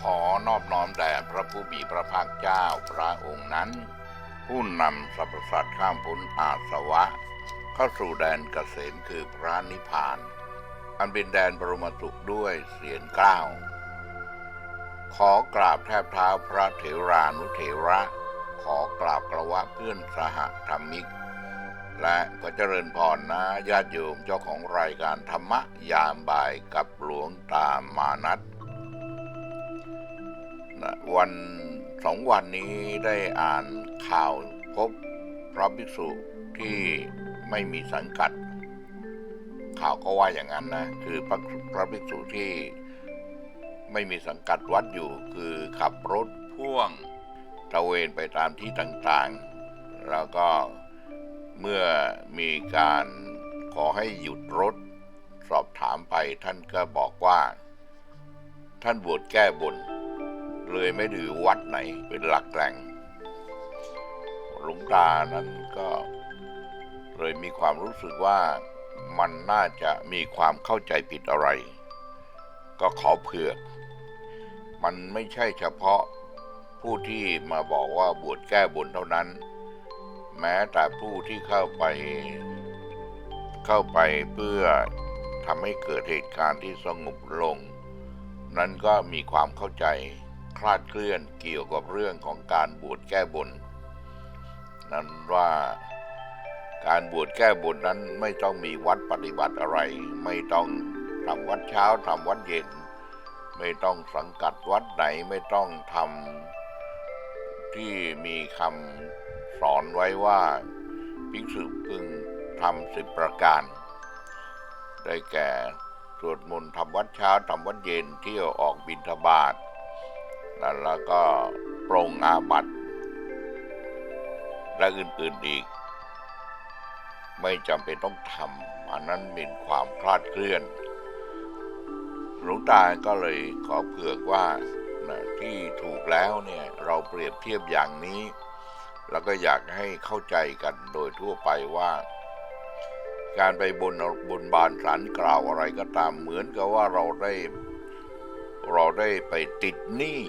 ขอนอบน้อมแด่พระผู้มีพระภาคเจ้าพระองค์นั้น ผู้นำสรรพสัตว์ข้ามพ้นอาสวะ เข้าสู่แดนเกษมคือพระนิพพาน อันเป็นแดนบรมสุขด้วยเสียงกล้าวขอกราบแทบเท้าพระเถรานุเถระ ขอกราบกระวะเพื่อนสหธรรมิก และก็เจริญพรนะญาติโยมเจ้าของรายการธรรมะยามบ่ายกับหลวงตามานัท วันสองวันนี้ได้อ่านข่าวพบพระภิกษุที่ไม่มีสังกัด ข่าวก็ว่าอย่างนั้นนะ คือพระพระภิกษุที่ไม่มีสังกัดวัดอยู่ คือขับรถพ่วงตะเวนไปตามที่ต่างๆ แล้วก็เมื่อมีการขอให้หยุดรถ สอบถามไปท่านก็บอกว่า ท่านบวชแก้บน เลยไม่ถือวัดไหนเป็นหลักแหล่งหลวงตานั้นก็เลยมีความรู้สึกว่ามันน่าจะมีความเข้าใจผิดอะไร ก็ขอเผื่อ มันไม่ใช่เฉพาะผู้ที่มาบอกว่าบวชแก้บนเท่านั้น แม้แต่ผู้ที่เข้าไป เข้าไปเพื่อทำให้เกิดเหตุการณ์ที่สงบลง นั้นก็มีความเข้าใจ ลาดเคลื่อนเกี่ยวกับเรื่องของการบวชแก้บน นั้นว่าการบวชแก้บนนั้นไม่ต้องมีวัดปฏิบัติอะไร ไม่ต้องทำวัดเช้าทำวัดเย็น ไม่ต้องสังกัดวัดไหนไม่ต้องทำที่มีคำสอนไว้ว่าภิกษุพึงทำสิบประการ ได้แก่สวดมนต์ทำวัดเช้าทำวัดเย็นเที่ยวออกบิณฑบาต แล้วก็ปรงอาบัตและอื่นๆอีก ไม่จำเป็นต้องทำอันนั้นเป็นความคลาดเคลื่อน หลวงตาก็เลยขอเผือกว่าที่ถูกแล้วเนี่ยเราเปรียบเทียบอย่างนี้ แล้วก็อยากให้เข้าใจกันโดยทั่วไปว่า การไปบนบนบานสารกล่าวอะไรก็ตามเหมือนกับว่าเราได้ เราได้ไปติดหนี้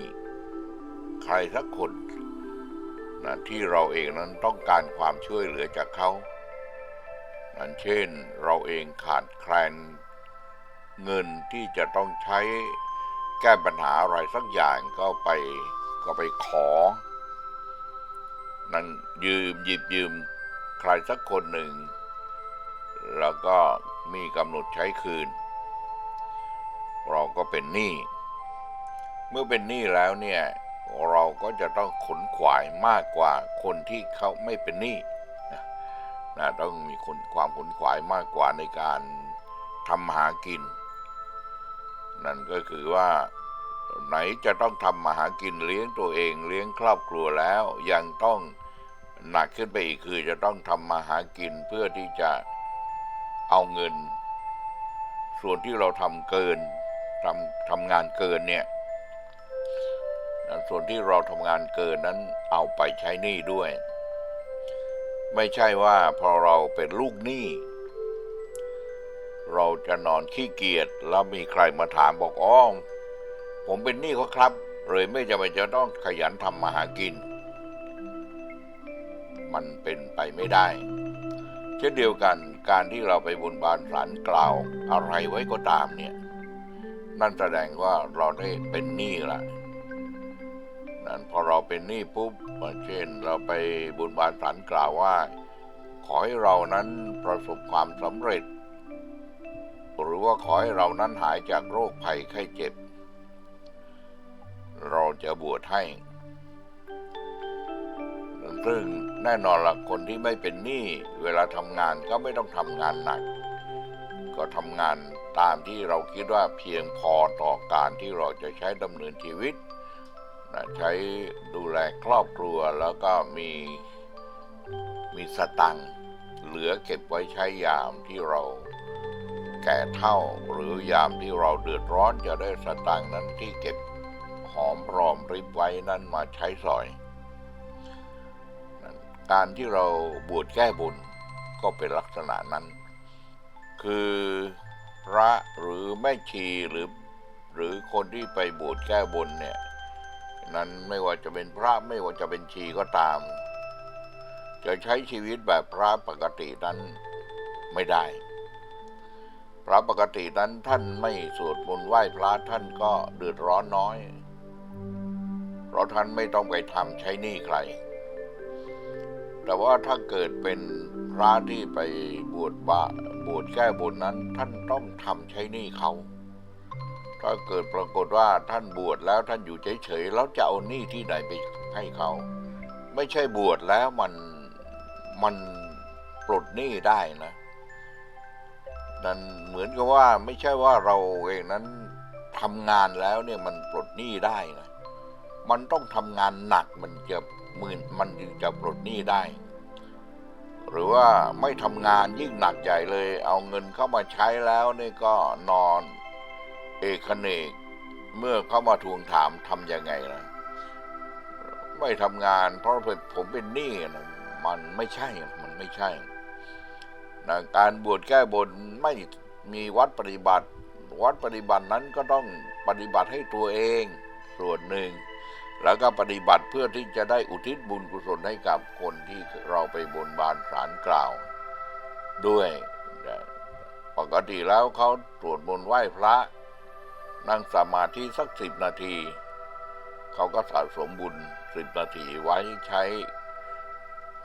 ใครสักคนนะที่เราเองนั้นต้องการความช่วยเหลือจากเขานั่นเช่นเราเองขาดแคลนเงินที่จะต้องใช้แก้ปัญหาอะไรสักอย่างก็ไปก็ไปขอ นั่นยืมหยิบยืมใครสักคนหนึ่ง แล้วก็มีกำหนดใช้คืน เราก็เป็นหนี้ เมื่อเป็นหนี้แล้วเนี่ยเราก็จะต้องขนขวายมากกว่าคนที่เขาไม่เป็นหนี้นะนะต้องมีคนความขนขวายมากกว่าในการทำหากิน นั่นก็คือว่าไหนจะต้องทำมาหากินเลี้ยงตัวเองเลี้ยงครอบครัวแล้วยังต้องหนักขึ้นไปอีกคือจะต้องทำมาหากินเพื่อที่จะเอาเงิน ส่วนที่เราทำเกินทำทำงานเกินเนี่ย ส่วนที่เราทำงานเกินนั้นเอาไปใช้หนี้ด้วย ไม่ใช่ว่าพอเราเป็นลูกหนี้เราจะนอนขี้เกียจแล้วมีใครมาถามบอกอ๋อมผมเป็นหนี้เขาครับ เลยไม่จำเป็นจะต้องขยันทำมาหากิน มันเป็นไปไม่ได้ เช่นเดียวกันการที่เราไปบนบานสารกล่าวอะไรไว้ก็ตามเนี่ย นั่นแสดงว่าเราได้เป็นหนี้ละ นั่นพอเราเป็นหนี้ปุ๊บเช่นเราไปบนบานสารกล่าวว่า ขอให้เรานั้นประสบความสำเร็จ หรือว่าขอให้เรานั้นหายจากโรคภัยไข้เจ็บ เราจะบวชให้ซึ่งแน่นอนละคนที่ไม่เป็นหนี้เวลาทำงานก็ไม่ต้องทำงานหนัก ก็ทำงานตามที่เราคิดว่าเพียงพอต่อการที่เราจะใช้ดำเนินชีวิต นะใช้ดูแลครอบครัวแล้วก็มีมีสตังเหลือเก็บไว้ใช้ยามที่เราแก่เท่าหรือยามที่เราเดือดร้อนจะได้สตังนั้นที่เก็บหอมรอมริบไว้นั้นมาใช้สอย การที่เราบวชแก้บนก็เป็นลักษณะนั้น คือพระหรือแม่ชีหรือ หรือคนที่ไปบวชแก้บนเนี่ย นั้นไม่ว่าจะเป็นพระไม่ว่าจะเป็นชีก็ตาม จะใช้ชีวิตแบบพระปกตินั้นไม่ได้ พระปกตินั้นท่านไม่สวดมนต์ไหว้พระท่านก็เดือดร้อนน้อย เพราะท่านไม่ต้องไปทำใช้หนี้ใคร แต่ว่าถ้าเกิดเป็นพระที่ไปบวชบาบวชแก้บนนั้น ท่านต้องทำใช้หนี้เขา ถ้าเกิดปรากฏว่าท่านบวชแล้วท่านอยู่เฉยๆแล้วจะเอาหนี้ที่ไหนไปให้เขา ไม่ใช่บวชแล้วมันมันปลดหนี้ได้นะนั่นเหมือนกับว่าไม่ใช่ว่าเราเองนั้นทำงานแล้วเนี่ยมันปลดหนี้ได้นะมันต้องทำงานหนักมันจะมืนมันถึงจะปลดหนี้ได้ หรือว่าไม่ทำงานยิ่งหนักใหญ่เลย เอาเงินเข้ามาใช้แล้วนี่ก็นอน อกเนก เมื่อเขามาทวงถามทำยังไงนะไม่ทำงาน เพราะผมเป็นหนี้นะมันไม่ใช่ มันไม่ใช่นะการบวชแก้บนไม่มีวัดปฏิบัติ วัดปฏิบัตินั้นก็ต้องปฏิบัติให้ตัวเองส่วนหนึ่ง แล้วก็ปฏิบัติเพื่อที่จะได้อุทิศบุญกุศลให้กับคนที่เราไปบนบานสารกล่าว ด้วย ปกติแล้วเขาตรวจบนต์ไหว้พระ นั่งสมาธิสักสิบนาที เขาก็สะสมบุญสิบนาทีไว้ใช้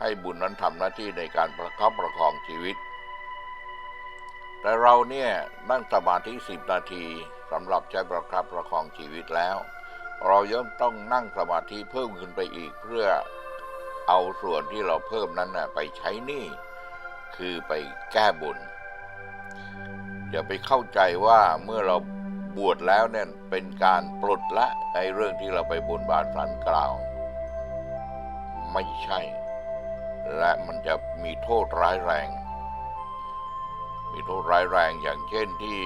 ให้บุญนั้นทำหน้าที่ในการประคับประคองชีวิต แต่เราเนี่ยนั่งสมาธิสิบนาทีสำหรับใช้ประคับประคองชีวิตแล้ว เราย่อมต้องนั่งสมาธิเพิ่มขึ้นไปอีกเพื่อเอาส่วนที่เราเพิ่มนั้นนะไปใช้หนี้คือไปแก้บุญอย่าไปเข้าใจว่าเมื่อเรา บวชแล้วเนี่ยเป็นการปลดละในเรื่องที่เราไปบนบานสันกล่าว ไม่ใช่ และมันจะมีโทษร้ายแรง มีโทษร้ายแรงอย่างเช่นที่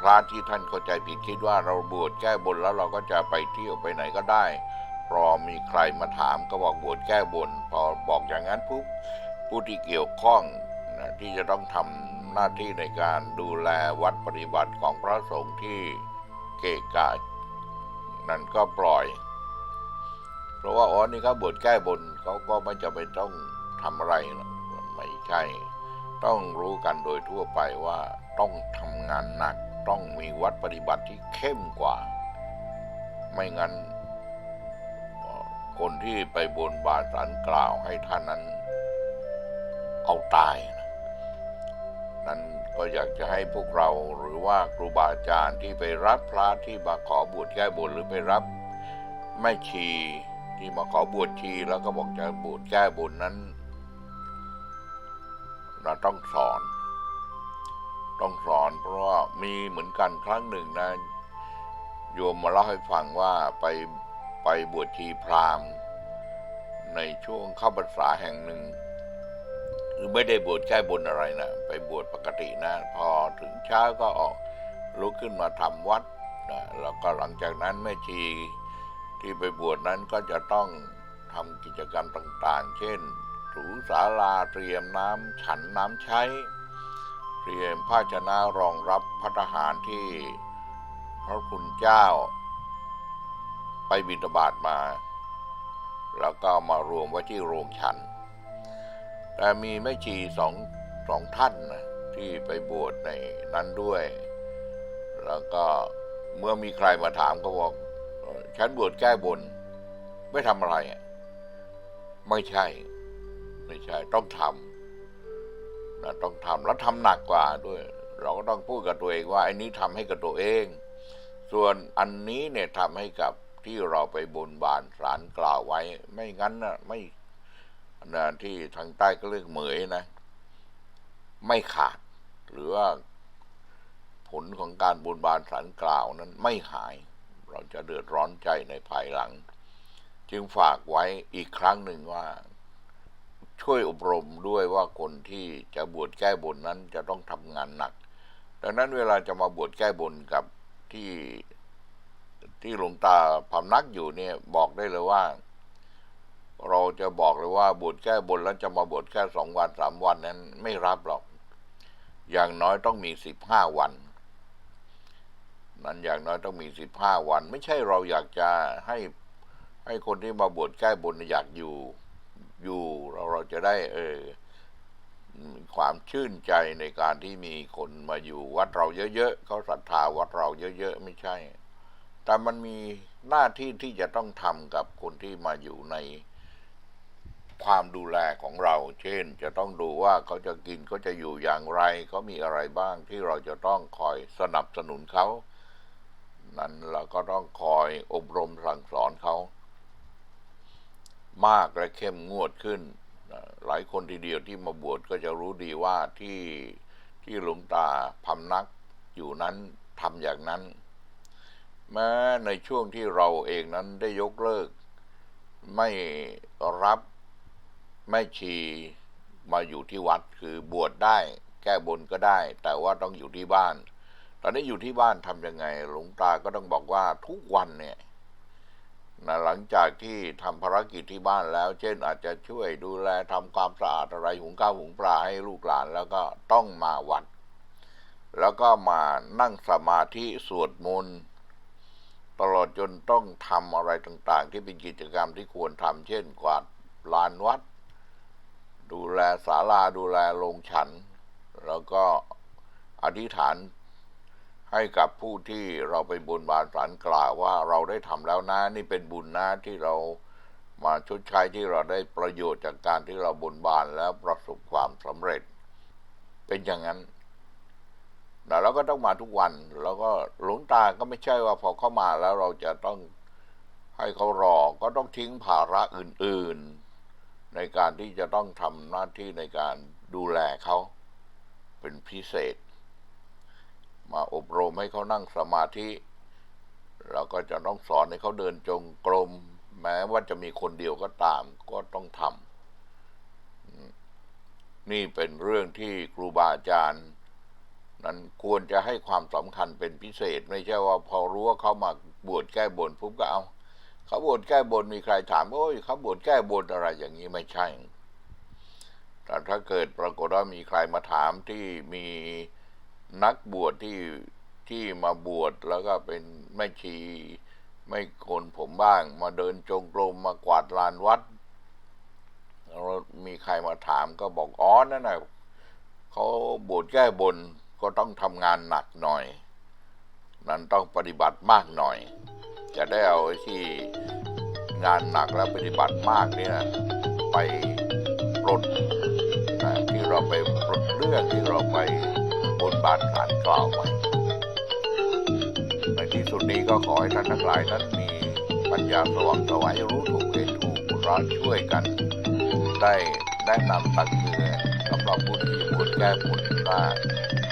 พระที่ท่านเข้าใจผิดคิดว่าเราบวชแก้บนแล้วเราก็จะไปเที่ยวไปไหนก็ได้พอมีใครมาถามก็บอกบวชแก้บน พอบอกอย่างนั้นปุ๊บผู้ที่เกี่ยวข้องที่จะต้องทำ หน้าที่ในการดูแลวัดปฏิบัติของพระสงฆ์ที่เกะกะนั่นก็ปล่อย เพราะว่าอ๋อนี่เขาบวชแก้บนเขาก็ไม่จะไปต้องทำอะไรไม่ใช่ ต้องรู้กันโดยทั่วไปว่าต้องทำงานหนัก ต้องมีวัดปฏิบัติที่เข้มกว่า ไม่งั้น คนที่ไปบนบานสารกล่าวให้ท่านนั้นเอาตาย นั้นก็อยากจะให้พวกเราหรือว่าครูบาอาจารย์ที่ไปรับพระที่มาขอบวชแก้บนหรือไปรับแม่ชีที่มาขอบวชชีแล้วก็บอกจะบวชแก้บนนั้น เราต้องสอน ต้องสอนเพราะว่ามีเหมือนกันครั้งหนึ่งนะโยมมาเล่าให้ฟังว่าไปไปบวชชีพราหมณ์ ในช่วงเข้าพรรษาแห่งหนึ่ง คือไม่ได้บวชแก้บนอะไรนะไปบวชปกตินะ พอถึงเช้าก็ออกลุกขึ้นมาทำวัดนะแล้วก็หลังจากนั้นแม่ชีที่ไปบวชนั้นก็จะต้องทำกิจกรรมต่าง ๆ เช่นถูศาลาเตรียมน้ำฉันน้ำใช้ เตรียมภาชนะรองรับพัฒหารที่พระคุณเจ้า ไปบิณฑบาตมา แล้วก็มารวมไว้ที่โรงฉัน แต่มีแม่ชีสองสองท่านนะที่ไปบวชในนั้นด้วย แล้วก็เมื่อมีใครมาถามก็บอกฉันบวชแก้บน ไม่ทำอะไรไม่ใช่ ไม่ใช่ ต้องทำนะต้องทำแล้วทำหนักกว่าด้วย เราก็ต้องพูดกับตัวเองว่าไอ้นี้ทำให้กับตัวเอง ส่วนอันนี้เนี่ยทำให้กับที่เราไปบนบานสารกล่าวไว้ ไม่งั้นนะไม่ นะที่ทางใต้ก็เรียกเหมยนะ ไม่ขาด หรือว่าผลของการบนบานสารกล่าวนั้นไม่หาย เราจะเดือดร้อนใจในภายหลัง จึงฝากไว้อีกครั้งหนึ่งว่า ช่วยอบรมด้วยว่าคนที่จะบวชแก้บนนั้นจะต้องทำงานหนัก ดังนั้นเวลาจะมาบวชแก้บนกับที่ที่หลวงตาพำนักอยู่เนี่ยบอกได้เลยว่า เราจะบอกเลยว่าบวชแก้บนแล้วจะมาบวชแค่สองวันสามวันนั้น ไม่รับหรอก อย่างน้อยต้องมีสิบห้าวัน นั้นอย่างน้อยต้องมีสิบห้าวัน ไม่ใช่เราอยากจะให้ให้คนที่มาบวชแก้บนอยากอยู่อยู่เราเราจะได้ เออความชื่นใจในการที่มีคนมาอยู่วัดเราเยอะๆเขาศรัทธาวัดเราเยอะๆไม่ใช่ แต่มันมีหน้าที่ที่จะต้องทำกับคนที่มาอยู่ใน ความดูแลของเรา เช่น จะต้องดูว่าเขาจะกินเขาจะอยู่อย่างไรเขามีอะไรบ้างที่เราจะต้องคอยสนับสนุนเขา นั้นเราก็ต้องคอยอบรมสั่งสอนเขา มากและเข้มงวดขึ้น หลายคนทีเดียวที่มาบวชก็จะรู้ดีว่าที่ที่หลวงตาพำนักอยู่นั้นทำอย่างนั้น แม้ในช่วงที่เราเองนั้นได้ยกเลิก ไม่รับ แม่ชีมาอยู่ที่วัดคือบวชได้ แก้บนก็ได้ แต่ว่าต้องอยู่ที่บ้าน ตอนนี้อยู่ที่บ้านทำยังไง หลวงตาก็ต้องบอกว่าทุกวันเนี่ยนะหลังจากที่ทำภารกิจที่บ้านแล้ว เช่นอาจจะช่วยดูแลทำความสะอาดอะไรหุงข้าวหุงปลาให้ลูกหลาน แล้วก็ต้องมาวัด แล้วก็มานั่งสมาธิสวดมนต์ตลอดจนต้องทำอะไรต่างๆ ที่เป็นกิจกรรมที่ควรทำเช่นกวาดลานวัด ดูแลศาลาดูแลโรงฉัน แล้วก็อธิษฐานให้กับผู้ที่เราไปบนบานสารกล่าวว่าเราได้ทำแล้วนะนี่เป็นบุญนะที่เรามาชดใช้ที่เราได้ประโยชน์จากการที่เราบนบานแล้วประสบความสำเร็จ เป็นอย่างนั้นแต่เราก็ต้องมาทุกวัน แล้วก็หลวงตาก็ไม่ใช่ว่าพอเข้ามาแล้วเราจะต้องให้เขารอก็ต้องทิ้งภาระอื่น ๆ ในการที่จะต้องทำหน้าที่ในการดูแลเขาเป็นพิเศษ มาอบรมให้เขานั่งสมาธิแล้วก็จะต้องสอนให้เขาเดินจงกรม แม้ว่าจะมีคนเดียวก็ตามก็ต้องทำนี่เป็นเรื่องที่ครูบาอาจารย์ นั้นควรจะให้ความสำคัญเป็นพิเศษ ไม่ใช่ว่าพอรู้ว่าเขามาบวชแก้บนปุ๊บก็เอา เขาบวชแก้บนมีใครถามโอ้ยเขาบวชแก้บนอะไรอย่างนี้ไม่ใช่ แต่ถ้าเกิดปรากฏว่ามีใครมาถามที่มีนักบวชที่ที่มาบวชแล้วก็เป็นแม่ชีไม่โกนผมบ้าง มาเดินจงกรมมากวาดลานวัดแล้วมีใครมาถามก็บอกอ๋อนั่นน่ะเขาบวชแก้บนก็ต้องทำงานหนักหน่อย นั้นต้องปฏิบัติมากหน่อย จะได้เอาที่งานหนักแล้วปฏิบัติมากเนี่ยไปปลดนะที่เราไปปลดเรื่องที่เราไปบนบานสารกล่าวไว้ในที่สุดนี้ก็ขอให้ท่านทั้งหลายนั้นมีปัญญาสว่างไสวัยรู้ถูกเห็นถูกร้อนช่วยกัน ได้แนะนำตักเตือนสำหรับผู้ที่บวชแก้บนว่า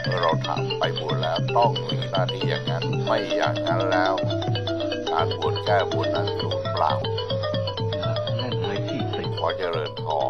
เมื่อเราทำไปบวชแล้วต้องมีหน้าที่อย่างนั้นไม่อย่างนั้นแล้ว การบวชแก้บนนั้นสูญเปล่านั่นเลยที่สิบขอเจริญพร